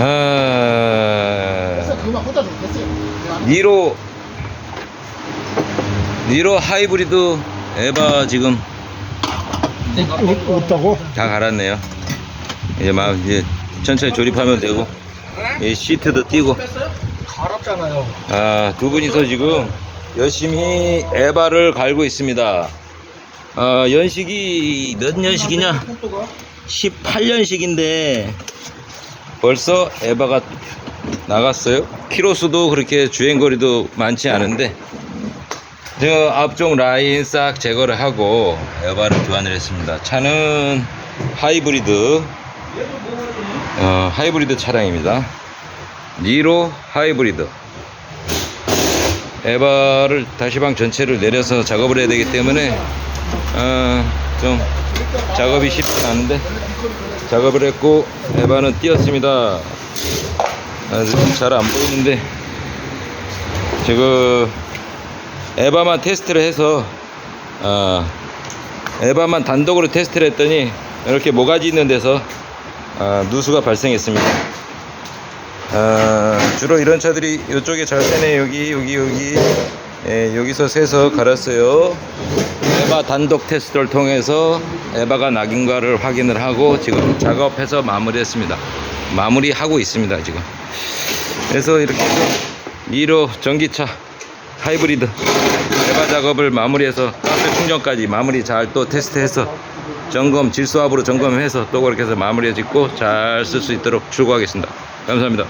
아, 그만 꽂아 줬겠어요. 니로 니로 하이브리드 에바 지금 없다고? 다 갈았네요. 이제 막 이제 천천히 조립하면 되고 이 시트도 띄고 갈았잖아요. 아, 두 분이서 지금 열심히 에바를 갈고 있습니다. 아, 연식이 몇 년식이냐? 18년식인데 벌써 에바가 나갔어요. 키로수도 그렇게 주행거리도 많지 않은데 저 앞쪽 라인 싹 제거를 하고 에바를 교환을 했습니다. 차는 하이브리드 어, 하이브리드 차량입니다. 니로 하이브리드 에바를 다시방 전체를 내려서 작업을 해야 되기 때문에 어, 좀 작업이 쉽지 않은데 작업을 했고 에바는 띄었습니다. 아주 잘안 보이는데 지금 에바만 테스트를 해서 어, 에바만 단독으로 테스트를 했더니 이렇게 모가지 있는 데서 어, 누수가 발생했습니다. 아, 주로 이런 차들이 이쪽에 잘 새네. 여기 여기 여기. 예, 여기서 새서 갈았어요 에바 단독 테스트를 통해서 에바가 낙인가를 확인을 하고 지금 작업해서 마무리했습니다. 마무리하고 있습니다 지금. 그래서 이렇게 해서 2로 전기차 하이브리드 에바 작업을 마무리해서 가스 충전까지 마무리 잘 또 테스트해서 점검 질소압으로 점검해서 또 그렇게 해서 마무리 짓고 잘 쓸 수 있도록 출고하겠습니다. 감사합니다